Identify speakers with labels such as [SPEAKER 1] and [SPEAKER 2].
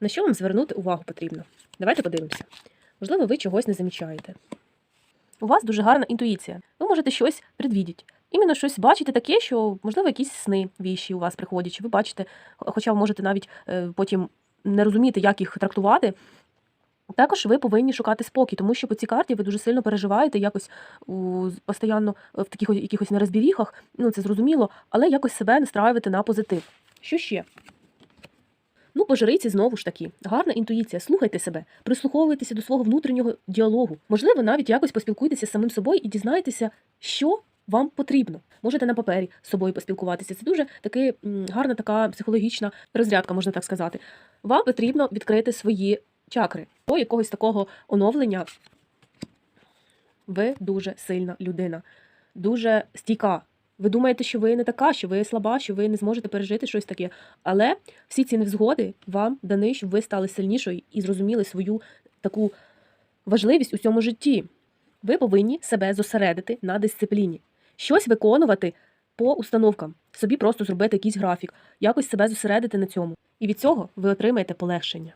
[SPEAKER 1] На що вам звернути увагу потрібно? Давайте подивимося. Можливо, ви чогось не замічаєте. У вас дуже гарна інтуїція. Ви можете щось предвідіти. Іменно щось бачите таке, що, можливо, якісь сни віші у вас приходять, чи ви бачите, хоча ви можете навіть е, потім не розуміти, як їх трактувати. Також ви повинні шукати спокій, тому що по цій карті ви дуже сильно переживаєте якось у, постійно в таких якихось нерозбіріхах, ну це зрозуміло, але якось себе настраювати на позитив. Що ще? Ну, знову ж таки, гарна інтуїція. Слухайте себе, прислуховуйтеся до свого внутрішнього діалогу. Можливо, навіть якось поспілкуйтеся з самим собою і дізнайтеся, що вам потрібно. Можете на папері з собою поспілкуватися. Це дуже таки гарна така психологічна розрядка, можна так сказати. Вам потрібно відкрити свої чакри до якогось такого оновлення. Ви дуже сильна людина, дуже стійка. Ви думаєте, що ви не така, що ви слаба, що ви не зможете пережити щось таке. Але всі ці невзгоди вам дані, щоб ви стали сильнішою і зрозуміли свою таку важливість у цьому житті. Ви повинні себе зосередити на дисципліні, щось виконувати по установкам, собі просто зробити якийсь графік, якось себе зосередити на цьому. І від цього ви отримаєте полегшення.